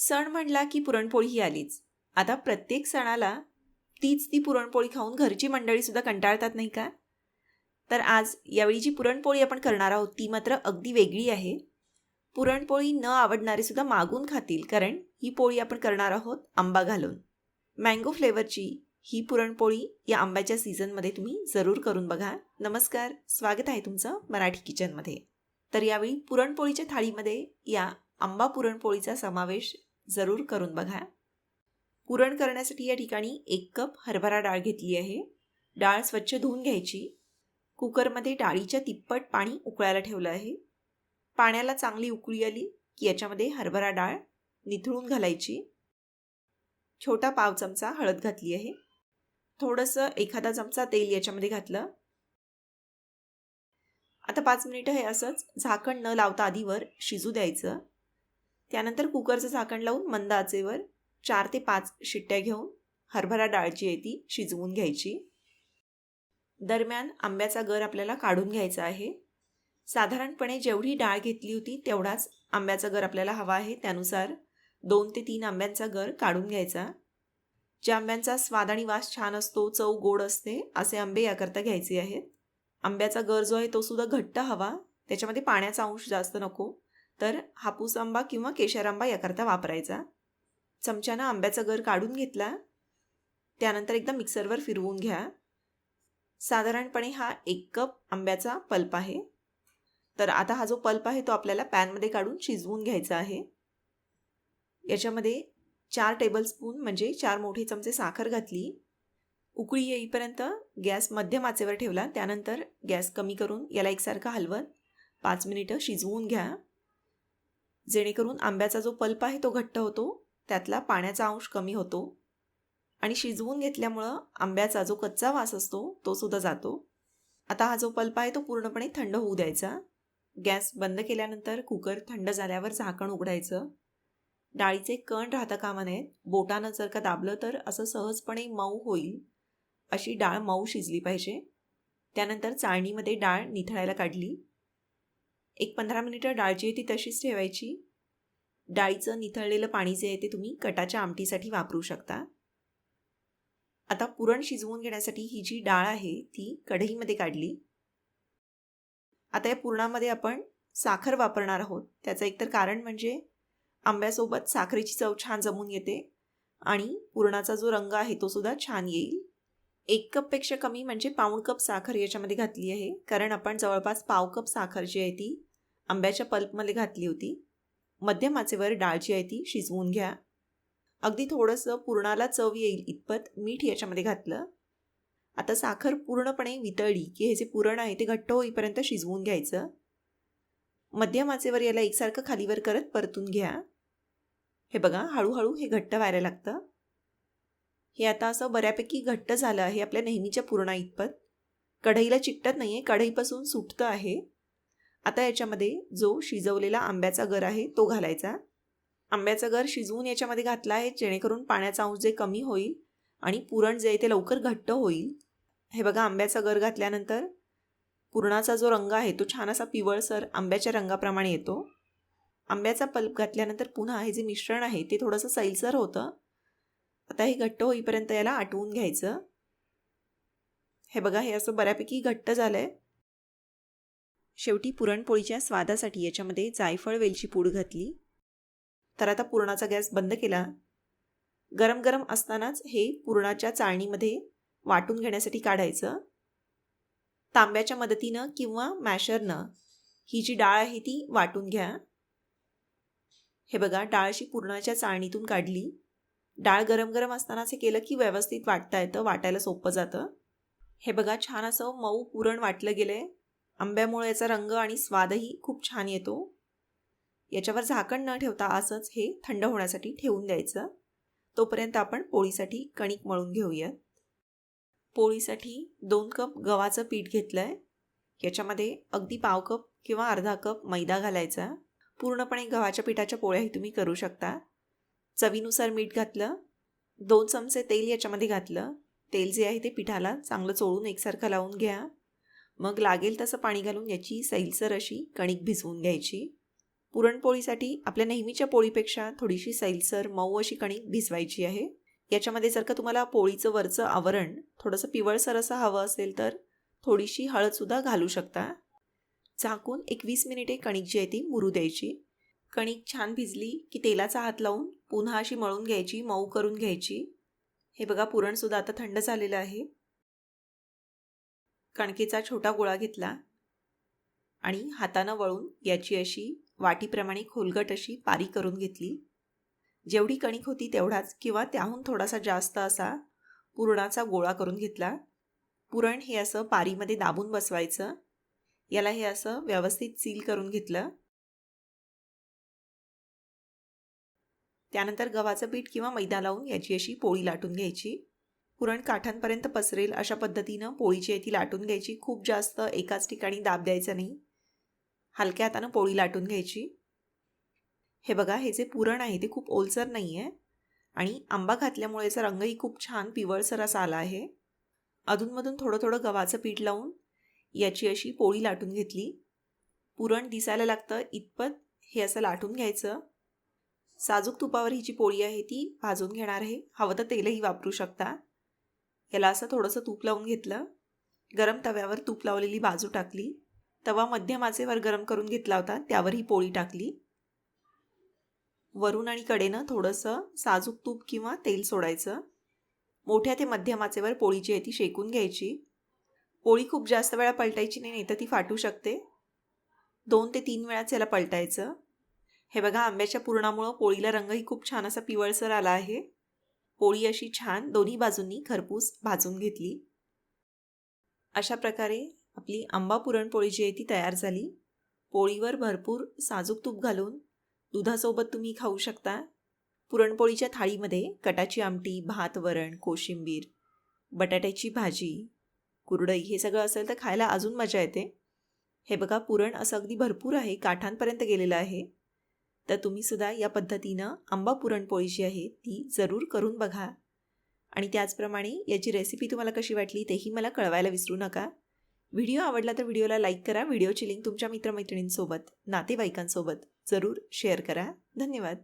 सण म्हणला की पुरणपोळी ही आलीच. आता प्रत्येक सणाला तीच ती पुरणपोळी खाऊन घरची मंडळीसुद्धा कंटाळतात नाही का? तर आज यावेळी जी पुरणपोळी आपण करणार आहोत ती मात्र अगदी वेगळी आहे. पुरणपोळी न आवडणारे सुद्धा मागून खातील कारण ही पोळी आपण करणार आहोत आंबा घालून. मँगो फ्लेवरची ही पुरणपोळी या आंब्याच्या सीझनमध्ये तुम्ही जरूर करून बघा. नमस्कार स्वागत आहे तुमचं मराठी किचनमध्ये. तर यावेळी पुरणपोळीच्या थाळीमध्ये या आंबा पुरणपोळीचा समावेश जरूर करून बघा. पुरण करण्यासाठी या ठिकाणी एक कप हरभरा डाळ घेतली आहे. डाळ स्वच्छ धुवून घ्यायची. कुकरमध्ये डाळीच्या तिप्पट पाणी उकळायला ठेवलं आहे. पाण्याला चांगली उकळी आली की याच्यामध्ये हरभरा डाळ निथळून घालायची. छोटा पाव चमचा हळद घातली आहे. थोडंसं एखादा चमचा तेल याच्यामध्ये घातलं. आता पाच मिनिटं हे असंच झाकण न लावता आधीवर शिजू द्यायचं. त्यानंतर कुकरचं झाकण लावून मंद आचेवर चार ते पाच शिट्ट्या घेऊन हरभरा डाळची आहे ती शिजवून घ्यायची. दरम्यान आंब्याचा गर आपल्याला काढून घ्यायचा आहे. साधारणपणे जेवढी डाळ घेतली होती तेवढाच आंब्याचा गर आपल्याला हवा आहे. त्यानुसार दोन ते तीन आंब्यांचा गर काढून घ्यायचा. ज्या आंब्यांचा स्वाद आणि वास छान असतो चव गोड असते असे आंबे याकरता घ्यायचे आहेत. आंब्याचा गर जो आहे तो सुद्धा घट्ट हवा. त्याच्यामध्ये पाण्याचा अंश जास्त नको. तर हापूस आंबा किंवा केशर आंबा याकरता वापरायचा. चमच्यानं आंब्याचा गर काढून घेतला. त्यानंतर एकदा मिक्सरवर फिरवून घ्या. साधारणपणे हा एक कप आंब्याचा पल्प आहे. तर आता हा जो पल्प आहे तो आपल्याला पॅनमध्ये काढून शिजवून घ्यायचा आहे. याच्यामध्ये चार टेबलस्पून म्हणजे चार मोठे चमचे साखर घातली. उकळी येईपर्यंत गॅस मध्यम आचेवर ठेवला. त्यानंतर गॅस कमी करून याला एकसारखं हलवत पाच मिनिटं शिजवून घ्या. जेणेकरून आंब्याचा जो पल्प आहे तो घट्ट होतो त्यातला पाण्याचा अंश कमी होतो आणि शिजवून घेतल्यामुळं आंब्याचा जो कच्चा वास असतो तो सुद्धा जातो. आता हा जो पल्प आहे तो पूर्णपणे थंड होऊ द्यायचा. गॅस बंद केल्यानंतर कुकर थंड झाल्यावर झाकण उघडायचं. डाळीचे कण राहता कामा नयेत. बोटानं जर का दाबलं तर असं सहजपणे मऊ होईल अशी डाळ मऊ शिजली पाहिजे. त्यानंतर चाळणीमध्ये डाळ निथळायला काढली. एक पंधरा मिनिटं डाळ जी आहे ती तशीच ठेवायची. डाळीचं निथळलेलं पाणी जे आहे ते तुम्ही कटाच्या आमटीसाठी वापरू शकता. आता पुरण शिजवून घेण्यासाठी ही जी डाळ आहे ती कढईमध्ये काढली. आता या पुरणामध्ये आपण साखर वापरणार आहोत. त्याचं एकतर कारण म्हणजे आंब्यासोबत साखरेची चव छान जमून येते आणि पुरणाचा जो रंग आहे तो सुद्धा छान येईल. एक कपपेक्षा कमी म्हणजे पाऊण कप साखर याच्यामध्ये घातली आहे. कारण आपण जवळपास पाव कप साखर जी आहे ती आंब्याच्या पल्पमध्ये घातली होती. मध्यम आचेवर डाळ जी आहे ती शिजवून घ्या. अगदी थोडंसं पुरणाला चव येईल इतपत मीठ याच्यामध्ये घातलं. आता साखर पूर्णपणे वितळली की हे जे पुरण आहे ते घट्ट होईपर्यंत शिजवून घ्यायचं. मध्यम आचेवर याला एकसारखं खालीवर करत परतून घ्या. हे बघा हळूहळू हे घट्ट व्हायला लागतं. हे आता असं बऱ्यापैकी घट्ट झालं आहे आपल्या नेहमीच्या पुरणा इतपत कढईला चिकटत नाही आहे कढईपासून सुटतं आहे. आता याच्यामध्ये जो शिजवलेला आंब्याचा गर आहे तो घालायचा. आंब्याचा गर शिजवून याच्यामध्ये घातला आहे जेणेकरून पाण्याचा अंश जे कमी होईल आणि पुरण जे आहे ते लवकर घट्ट होईल. हे बघा आंब्याचा गर घातल्यानंतर पुरणाचा जो रंग आहे तो छान असा पिवळसर आंब्याच्या रंगाप्रमाणे येतो. आंब्याचा पल्प घातल्यानंतर पुन्हा हे जे मिश्रण आहे ते थोडंसं सैलसर होतं. आता हे घट्ट होईपर्यंत याला आटवून घ्यायचं. हे बघा हे असं बऱ्यापैकी घट्ट झालं आहे शेवटी पुरणपोळीच्या स्वादासाठी याच्यामध्ये जायफळ वेलची पूड घातली. तर आता पुरणाचा गॅस बंद केला. गरम गरम असतानाच हे पुरणाच्या चाळणीमध्ये वाटून घेण्यासाठी काढायचं. तांब्याच्या मदतीनं किंवा मॅशरनं ही जी डाळ आहे ती वाटून घ्या. हे बघा डाळ अशी पुरणाच्या चाळणीतून काढली. डाळ गरम गरम असतानाच हे केलं की व्यवस्थित वाटता येतं वाटायला सोपं जातं. हे बघा छान असं मऊ पुरण वाटलं गेलं आहे आंब्यामुळे याचा रंग आणि स्वादही खूप छान येतो. याच्यावर झाकण न ठेवता असंच हे थंड होण्यासाठी ठेवून द्यायचं. तोपर्यंत आपण पोळीसाठी कणिक मळून घेऊयात पोळीसाठी दोन कप गव्हाचं पीठ घेतलं आहे याच्यामध्ये अगदी पाव कप किंवा अर्धा कप मैदा घालायचा. पूर्णपणे गव्हाच्या पिठाच्या पोळ्याही तुम्ही करू शकता. चवीनुसार मीठ घातलं. दोन चमचे तेल याच्यामध्ये घातलं. तेल जे आहे ते पिठाला चांगलं चोळून एकसारखं लावून घ्या. मग लागेल तसं पाणी घालून याची सैलसर अशी कणिक भिजवून घ्यायची. पुरणपोळीसाठी आपल्या नेहमीच्या पोळीपेक्षा थोडीशी सैलसर मऊ अशी कणिक भिजवायची आहे. याच्यामध्ये जर का तुम्हाला पोळीचं वरचं आवरण थोडंसं पिवळसर असं हवं असेल तर थोडीशी हळदसुद्धा घालू शकता. झाकून एक वीस मिनिटे कणिक जी आहे ती मुरू द्यायची. कणिक छान भिजली की तेलाचा हात लावून पुन्हा अशी मळून घ्यायची मऊ करून घ्यायची. हे बघा पुरणसुद्धा आता थंड झालेलं आहे. कणकेचा छोटा गोळा घेतला आणि हातानं वळून याची अशी वाटीप्रमाणे खोलगट अशी पारी करून घेतली. जेवढी कणिक होती तेवढाच किंवा त्याहून थोडासा जास्त असा पुरणाचा गोळा करून घेतला. पुरण हे असं पारीमध्ये दाबून बसवायचं. याला हे असं व्यवस्थित सील करून घेतलं. त्यानंतर गव्हाचं पीठ किंवा मैदा लावून याची अशी पोळी लाटून घ्यायची. पुरण काठांपर्यंत पसरेल अशा पद्धतीनं पोळीची आहे ती लाटून घ्यायची. खूप जास्त एकाच ठिकाणी दाब द्यायचा नाही. हलक्या हातानं पोळी लाटून घ्यायची. हे बघा हे जे पुरण आहे ते खूप ओलसर नाही आहे आणि आंबा घातल्यामुळे याचा रंगही खूप छान पिवळसर असा आला आहे. अधूनमधून थोडं थोडं गव्हाचं पीठ लावून याची अशी पोळी लाटून घेतली. पुरण दिसायला लागतं इतपत हे असं लाटून घ्यायचं. साजूक तुपावर ही जी पोळी आहे ती भाजून घेणार आहे. हवं तर तेलही वापरू शकता. याला असं थोडंसं तूप लावून घेतलं. गरम तव्यावर तूप लावलेली बाजू टाकली. तवा मध्यम आचेवर गरम करून घेतला होता त्यावर ही पोळी टाकली. वरून आणि कडेनं थोडंसं साजूक तूप किंवा तेल सोडायचं. मोठ्या ते मध्यम आचेवर पोळी जी आहे ती शेकून घ्यायची. पोळी खूप जास्त वेळा पलटायची नाही तर ती फाटू शकते. दोन ते तीन वेळाच याला पलटायचं. हे बघा आंब्याच्या पुरणामुळं पोळीला रंगही खूप छान असा पिवळसर आला आहे. पोळी अशी छान दोन्ही बाजूंनी खरपूस भाजून घेतली. अशा प्रकारे आपली आंबा पुरणपोळी जी आहे ती तयार झाली. पोळीवर भरपूर साजूक तूप घालून दुधासोबत तुम्ही खाऊ शकता. पुरणपोळीच्या थाळीमध्ये कटाची आमटी भात वरण कोशिंबीर बटाट्याची भाजी कुरडई हे सगळं असेल तर खायला अजून मजा येते. हे बघा पुरण असं अगदी भरपूर आहे काठांपर्यंत गेलेलं आहे. तर तुम्हीसुद्धा या पद्धतीनं आंबा पुरणपोळी जी आहे ती जरूर करून बघा. आणि त्याचप्रमाणे याची रेसिपी तुम्हाला कशी वाटली तेही मला कळवायला विसरू नका. व्हिडिओ आवडला तर व्हिडिओला लाईक करा. व्हिडिओची लिंक तुमच्या मित्रमैत्रिणींसोबत नातेवाईकांसोबत जरूर शेअर करा. धन्यवाद.